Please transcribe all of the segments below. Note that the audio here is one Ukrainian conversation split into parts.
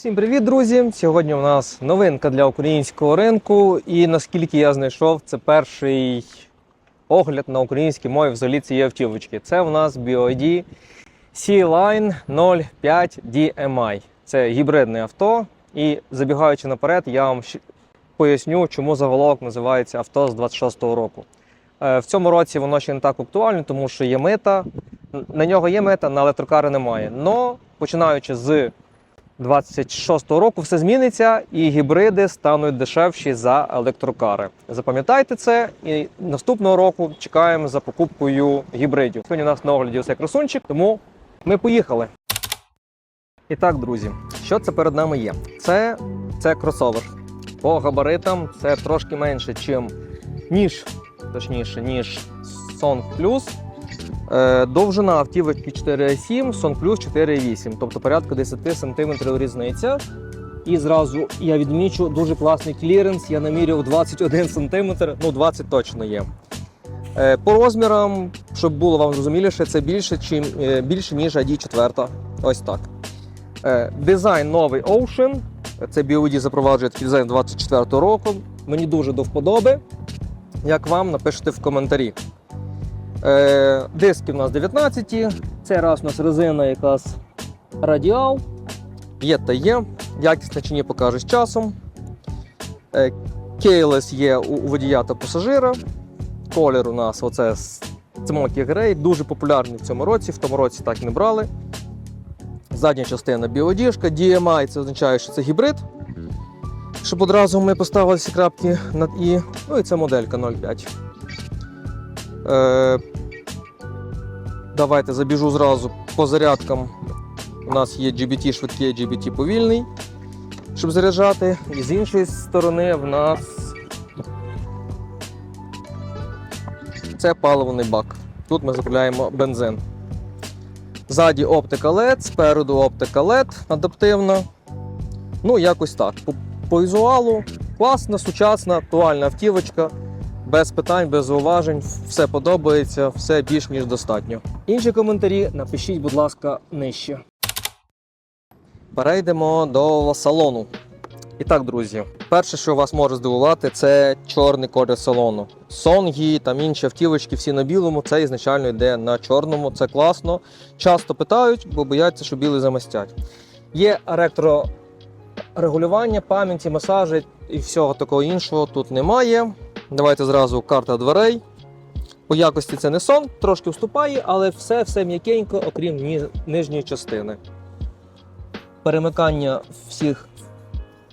Всім привіт, друзі! Сьогодні у нас новинка для українського ринку, і наскільки я знайшов, це перший огляд на українській мові взагалі цієї автівочки. Це у нас BYD C-Line 05 DMI. Це гібридне авто. І забігаючи наперед, я вам поясню, чому заголовок називається авто з 26-го року. Е, В цьому році воно ще не так актуально, тому що є мита. На нього є мета, на електрокари немає. Но починаючи з 26-го року все зміниться, і гібриди стануть дешевші за електрокари. Запам'ятайте це, і наступного року чекаємо за покупкою гібридів. Сьогодні у нас на огляді усе красунчик, тому ми поїхали. І так, друзі, що це перед нами є? Це, це кросовер. По габаритам це трошки менше, чим, ніж, точніше, ніж Song Plus. Е, Довжина автівочки 4,7, Сон Плюс 4,8, тобто порядка 10 см різниця. І зразу я відмічу дуже класний кліренс. Я наміряв 21 см, ну 20 точно є. Е, По розмірам, щоб було вам зрозуміліше, це більше, чим, е, більше ніж ID4. Ось так. Дизайн новий Ocean. Це BOD запроваджує такий дизайн 24 року. Мені дуже до вподоби. Як вам, напишіть в коментарі. Е, диски в нас 19. Цей раз у нас резина якась радіал. Є та є. Якість начині покаже з часом. Е, Кейлес є у, у водія та пасажира. Колір у нас оце Smoky Grey, дуже популярний в цьому році. В тому році так не брали. Задня частина біодіжка. DMI це означає, що це гібрид. Щоб одразу ми поставили всі крапки над І. Ну і це моделька 0,5. Е, давайте забіжу зразу по зарядкам. У нас є GBT швидкий, GBT повільний, щоб заряджати. І з іншої сторони в нас це паливний бак. Тут ми заправляємо бензин. Ззаді оптика LED, спереду оптика LED адаптивна. Ну, якось так. По, по візуалу класна, сучасна, актуальна автівочка. Без питань, без зауважень, все подобається, все більш ніж достатньо. Інші коментарі напишіть, будь ласка, нижче. Перейдемо до салону. І так, друзі, перше, що вас може здивувати, це чорний колір салону. Сонгі, там інші автівочки, всі на білому, це ізначально йде на чорному, це класно. Часто питають, бо бояться, що білий замастять. Є електрорегулювання, пам'яті, масажі і всього такого іншого тут немає. Давайте зразу карта дверей. По якості це не сон, трошки вступає, але все все м'якенько, окрім ні- нижньої частини. Перемикання всіх,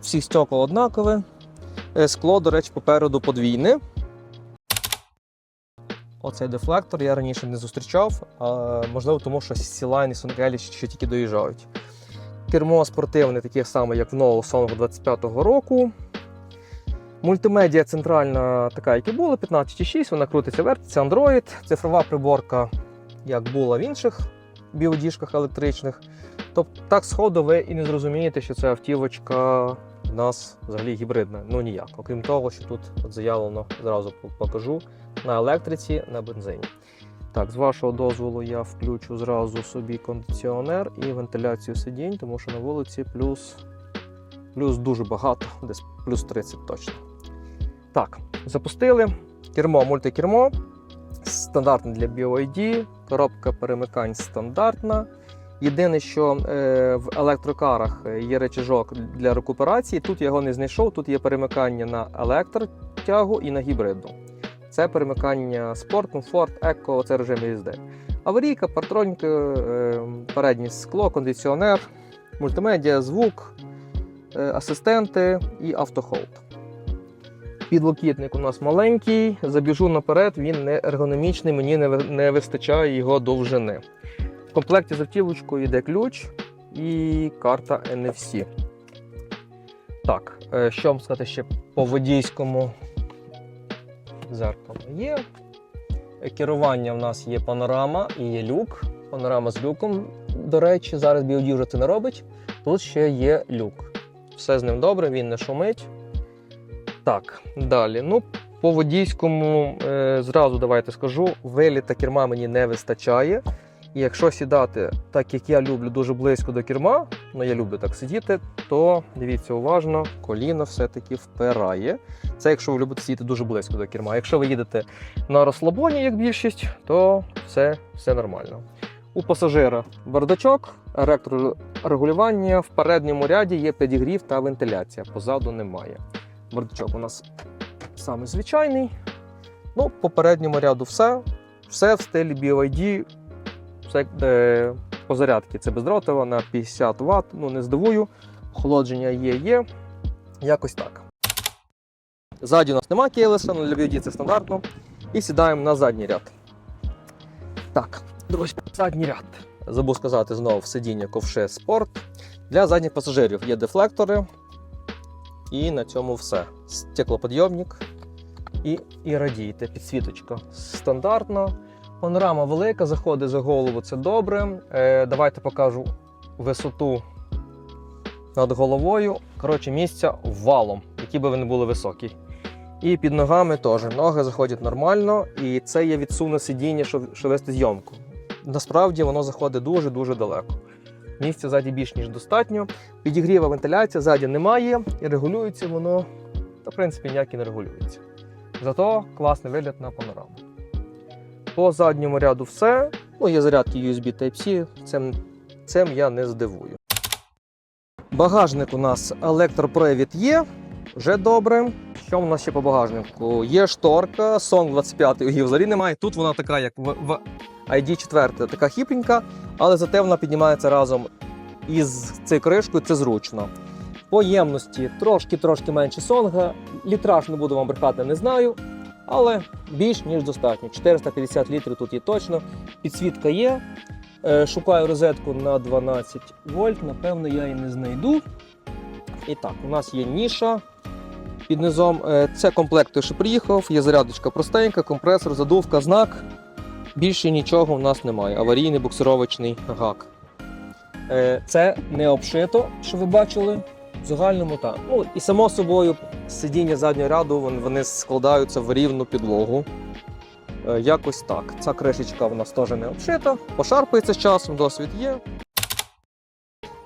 всіх стекол однакове. Е, Скло, до речі, попереду подвійне. Оцей дефлектор я раніше не зустрічав, а, можливо, тому що Сілайн і Сонгелі ще тільки доїжджають. Кермо спортивне, таке саме, як в нового Song 25-го року. Мультимедіа центральна, така, як і була, 15.6, вона крутиться, вертиться, Android, цифрова приборка, як була в інших біодіжках електричних. Тобто так сходу ви і не зрозумієте, що це автівочка в нас взагалі гібридна. Ну ніяк. Окрім того, що тут от заявлено, зразу покажу, на електриці, на бензині. Так, з вашого дозволу я включу зразу собі кондиціонер і вентиляцію сидінь, тому що на вулиці плюс, плюс дуже багато, десь плюс 30 точно. Так, запустили. Кермо, мультикермо. Стандартне для BYD, коробка перемикань стандартна. Єдине, що е, в електрокарах є речажок для рекуперації. Тут я його не знайшов. Тут є перемикання на електротягу і на гібридну. Це перемикання спорт, комфорт, еко, це режим їзди. Аварійка, партроньки, е, переднє скло, кондиціонер, мультимедіа, звук, е, асистенти і автохолд. Підлокітник у нас маленький, забіжу наперед, він не ергономічний, мені не, вистачає його довжини. В комплекті з автівочкою йде ключ і карта NFC. Так, е, що вам сказати ще по водійському зеркало є. Е, Керування в нас є панорама і є люк. Панорама з люком. До речі, зараз BOD вже це не робить. Тут ще є люк. Все з ним добре, він не шумить. Так, далі. Ну, по водійському е, зразу давайте скажу, виліта керма мені не вистачає. І якщо сідати, так як я люблю дуже близько до керма, ну я люблю так сидіти, то дивіться уважно, коліно все-таки впирає. Це якщо ви любите сидіти дуже близько до керма. Якщо ви їдете на розслабоні, як більшість, то все, все нормально. У пасажира бардачок, електрорегулювання, в передньому ряді є підігрів та вентиляція, позаду немає. Бардачок у нас саме звичайний. Ну, по передньому ряду все. Все в стилі BYD, все е, по зарядці. Це бездротова на 50 Вт. Ну, не здивую. Охолодження є, є. Якось так. Ззаді у нас немає кейлеса, але для BYD це стандартно. І сідаємо на задній ряд. Так, друзі, задній ряд. Забув сказати знову сидіння ковше спорт. Для задніх пасажирів є дефлектори. І на цьому все. Стеклоподйомник і, і радійте, підсвіточка. Стандартно. Панорама велика, заходить за голову, це добре. Е, давайте покажу висоту над головою. Коротше, місця валом, які би вони були високі. І під ногами теж. Ноги заходять нормально, і це є відсуне сидіння, щоб, щоб вести зйомку. Насправді воно заходить дуже-дуже далеко. Місця ззаді більш ніж достатньо. Підігріва вентиляція ззаді немає, і регулюється воно, та в принципі ніяк і не регулюється. Зато класний вигляд на панораму. По задньому ряду все. Ну, є зарядки USB Type-C, цим, цим я не здивую. Багажник у нас електропривід є, вже добре. Що у нас ще по багажнику? Є шторка, Song 25 її взагалі немає. Тут вона така, як в, в ID 4, така хіпленька, але зате вона піднімається разом із цією кришкою, це зручно. По ємності трошки-трошки менше сонга. Літраж не буду вам брехати, не знаю. Але більш ніж достатньо. 450 літрів тут є точно. Підсвітка є. Е, Шукаю розетку на 12 вольт. Напевно, я її не знайду. І так, у нас є ніша під низом. Е, Це комплект, що приїхав. Є зарядочка простенька, компресор, задувка, знак. Більше нічого у нас немає. Аварійний буксировочний гак. Е, Це не обшито, що ви бачили. В загальному так. Ну і само собою сидіння заднього ряду вони складаються в рівну підлогу. Е, Якось так. Ця кришечка в нас теж не обшита, пошарпається з часом, досвід є.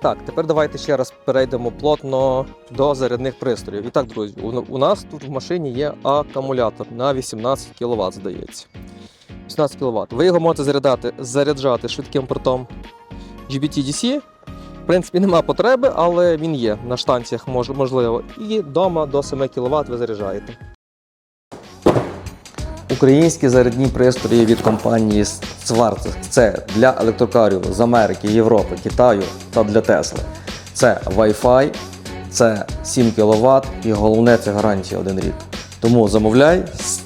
Так, тепер давайте ще раз перейдемо плотно до зарядних пристроїв. І так, друзі, у нас тут в машині є акумулятор на 18 кВт, здається. 18 кВт. Ви його можете заряджати, заряджати швидким портом GBT-DC. В принципі, нема потреби, але він є на штанціях мож, можливо. І вдома до 7 кВт ви заряджаєте. Українські зарядні пристрої від компанії Swartec. Це для електрокарів з Америки, Європи, Китаю та для Тесли. Це Wi-Fi, це 7 кВт і головне це гарантія 1 рік. Тому замовляй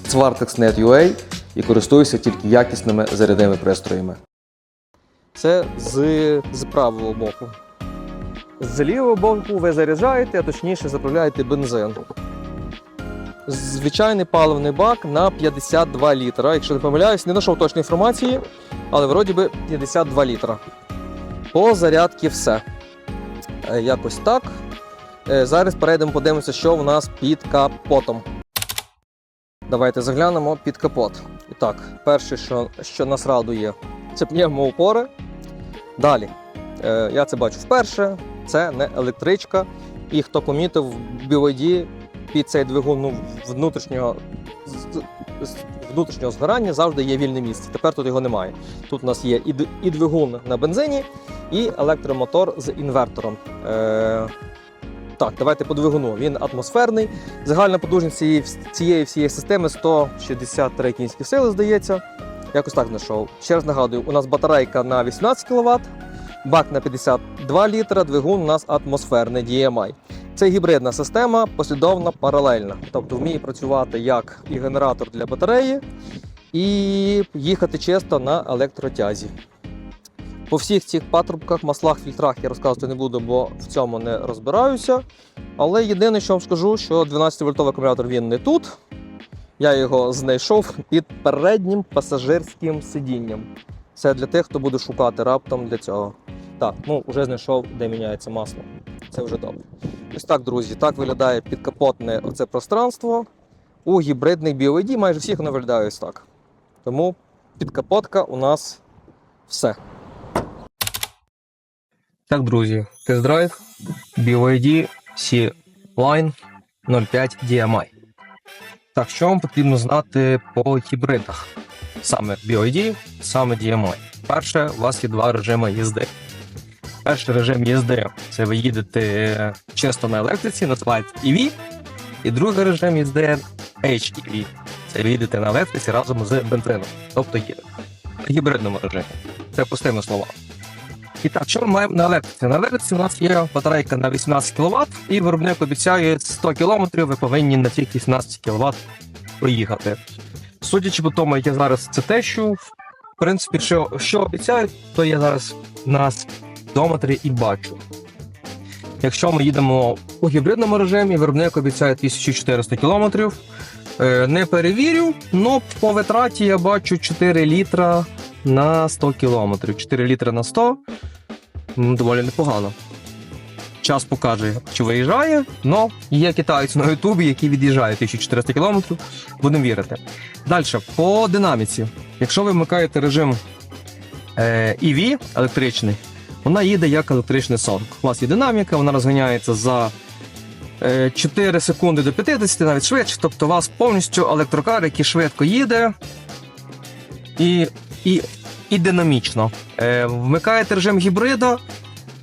Swartex.net.ua і користуйся тільки якісними зарядними пристроями. Це з, з правого боку. З лівого боку ви заряджаєте, а точніше заправляєте бензин. Звичайний паливний бак на 52 літра. Якщо не помиляюсь, не знайшов точної інформації, але вроді би 52 літра. По зарядці все. Е, Якось так. Е, Зараз перейдемо, подивимося, що в нас під капотом. Давайте заглянемо під капот. Так, перше, що, що нас радує, це пневмоупори. Далі, е, я це бачу вперше. Це не електричка. І хто помітив, в BYD під цей двигун ну, внутрішнього, внутрішнього згорання завжди є вільне місце. Тепер тут його немає. Тут у нас є і двигун на бензині, і електромотор з інвертором. Е, так, давайте по двигуну. Він атмосферний. Загальна потужність цієї, цієї всієї системи 163 кінські сили, здається. Якось так знайшов. Ще раз нагадую, у нас батарейка на 18 кВт, бак на 52 літра, двигун у нас атмосферний DMI. Це гібридна система, послідовна, паралельна. Тобто вміє працювати як і генератор для батареї, і їхати чисто на електротязі. По всіх цих патрубках, маслах, фільтрах я розказувати не буду, бо в цьому не розбираюся. Але єдине, що вам скажу, що 12-вольтовий акумулятор він не тут. Я його знайшов під переднім пасажирським сидінням. Це для тих, хто буде шукати раптом для цього. Так, ну вже знайшов, де міняється масло. Це вже добре. Ось так, друзі, так виглядає підкапотне оце пространство. У гібридних BYD майже всіх воно виглядає ось так. Тому підкапотка у нас все. Так, друзі, тест-драйв BYD C-Line 05 DMI. Так, що вам потрібно знати по гібридах? Саме BYD, саме DMI. Перше, у вас є два режими їзди. Перший режим їзди це ви їдете чисто на електриці, називається EV. І другий режим їзди HEV. Це ви їдете на електриці разом з бензином. Тобто в гібридному режимі. Це простими словами. І так, що ми маємо на електриці? На електриці у нас є батарейка на 18 кВт, і виробник обіцяє 100 км, ви повинні на цих 18 кВт проїхати. Судячи по тому, як я зараз це тещу, в принципі, що, що обіцяють, то я зараз на спідометрі і бачу. Якщо ми їдемо у гібридному режимі, виробник обіцяє 1400 км. Е, Не перевірю, але по витраті я бачу 4 літра на 100 км. 4 літри на 100 м, доволі непогано. Час покаже, чи виїжджає, але є китайці на Ютубі, які від'їжджають 1400 км, будемо вірити. Далі, по динаміці. Якщо ви вмикаєте режим е, EV електричний, вона їде як електричний сонг. У вас є динаміка, вона розганяється за е, 4 секунди до 50, навіть швидше. Тобто у вас повністю електрокар, який швидко їде і, і, і динамічно. Е, вмикаєте режим гібрида,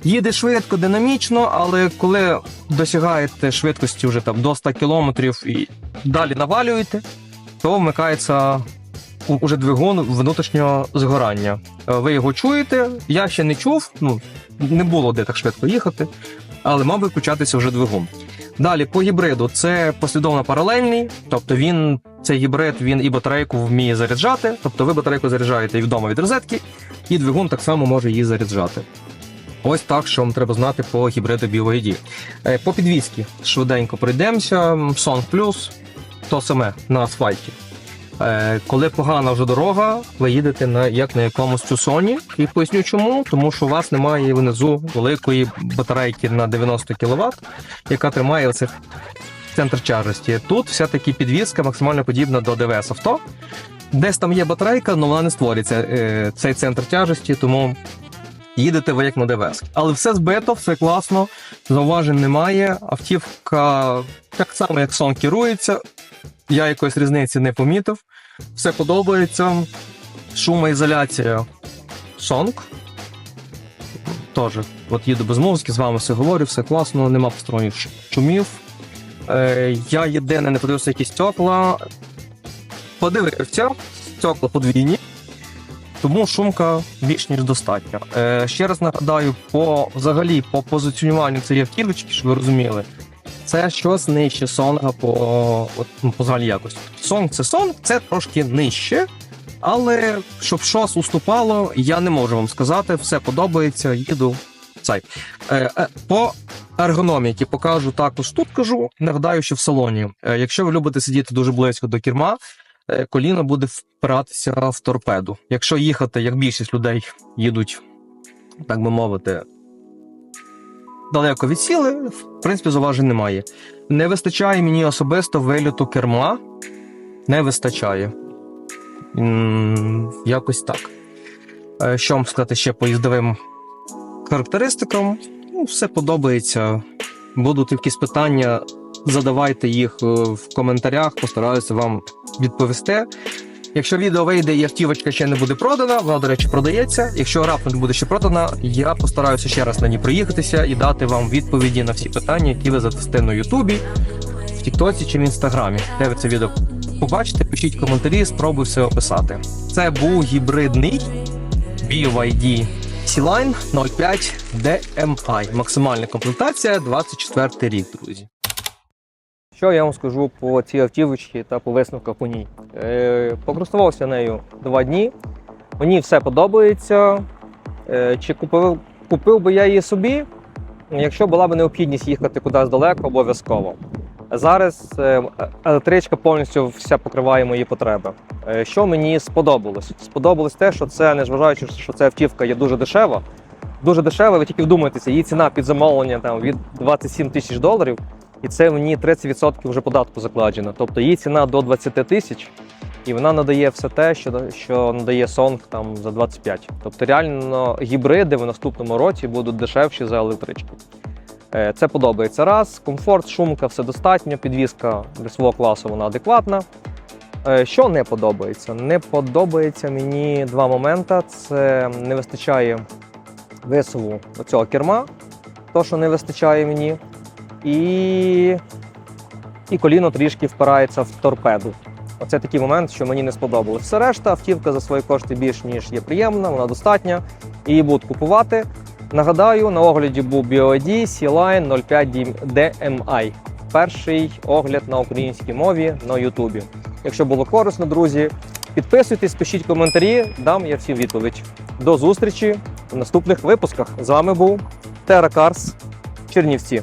їде швидко, динамічно, але коли досягаєте швидкості вже там до 100 км і далі навалюєте, то вмикається уже двигун внутрішнього згорання. Е, Ви його чуєте, я ще не чув, ну не було де так швидко їхати, але мав би включатися вже двигун. Далі по гібриду це послідовно паралельний, тобто він цей гібрид він і батарейку вміє заряджати, тобто ви батарейку заряджаєте і вдома від розетки, і двигун так само може її заряджати. Ось так, що вам треба знати по гібриду BYD. Е, По підвізці швиденько пройдемося. Song Plus то саме на асфальті. Е, Коли погана вже дорога, ви їдете на як на якомусь тюсоні. І поясню чому, тому що у вас немає внизу великої батарейки на 90 кВт, яка тримає оцих центр тяжесті. Тут все-таки підвізка максимально подібна до ДВС авто. Десь там є батарейка, але вона не створюється е, цей центр тяжесті, тому їдете ви як на ДВС. Але все збито, все класно, зауважень немає. Автівка так само, як сон керується. Я якоїсь різниці не помітив. Все подобається. Шумоізоляція Сонг. Теж, от їду без музики, з вами все говорю, все класно, нема посторонніх шумів. Е, я єдине не подивився які стекла. Подивився, стекла подвійні, тому шумка більш ніж достатня. Е, ще раз нагадаю, по взагалі по позиціонуванню цієї автівочки, щоб ви розуміли, це щось нижче сонга по, от, ну, по загальній якості. Сонг це сонг, це трошки нижче. Але щоб щось уступало, я не можу вам сказати. Все подобається, їду. Цей. Е, е, по ергономіки покажу також тут кажу. Нагадаю, що в салоні. Е, якщо ви любите сидіти дуже близько до керма, коліно буде впиратися в торпеду. Якщо їхати, як більшість людей їдуть, так би мовити, далеко від сіли, в принципі, зауважень немає. Не вистачає мені особисто виліту керма. Не вистачає. Якось так. Е, Що вам сказати ще по їздовим характеристикам? Ну, все подобається. Будуть якісь питання, задавайте їх е, в коментарях, постараюся вам відповісти. Якщо відео вийде і автівочка ще не буде продана, вона, до речі, продається. Якщо раптом буде ще продана, я постараюся ще раз на ній проїхатися і дати вам відповіді на всі питання, які ви задасте на Ютубі, в Тіктоці чи в Інстаграмі. Де ви це відео побачите, пишіть коментарі, спробуй все описати. Це був гібридний BYD C-Line 05 DMI. Максимальна комплектація 24 рік, друзі. Що я вам скажу по цій автівочці та по висновках по ній? Е, покористувався нею два дні. Мені все подобається. Е, чи купив, купив би я її собі, якщо була б необхідність їхати кудись далеко, обов'язково. Зараз е, електричка повністю вся покриває мої потреби. Е, Що мені сподобалось? Сподобалось те, що це, незважаючи, що ця автівка є дуже дешева. Дуже дешева, ви тільки вдумайтеся, її ціна під замовлення там від 27 тисяч доларів, і це мені 30% вже податку закладено. Тобто її ціна до 20 тисяч. і вона надає все те, що, що надає Song там за 25. Тобто реально гібриди в наступному році будуть дешевші за електрички. Е, Це подобається раз. Комфорт, шумка, все достатньо. Підвізка для свого класу вона адекватна. Е, Що не подобається? Не подобається мені два моменти. Це не вистачає висову цього керма, то, що не вистачає мені. І, і коліно трішки впирається в торпеду. Оце такий момент, що мені не сподобалось. Все решта, автівка за свої кошти більш ніж є приємна, вона достатня. Її будуть купувати. Нагадаю, на огляді був BOD C-Line 05 DMI. Перший огляд на українській мові на Ютубі. Якщо було корисно, друзі, підписуйтесь, пишіть коментарі, дам я всім відповідь. До зустрічі в наступних випусках. З вами був Теракарс Чернівці.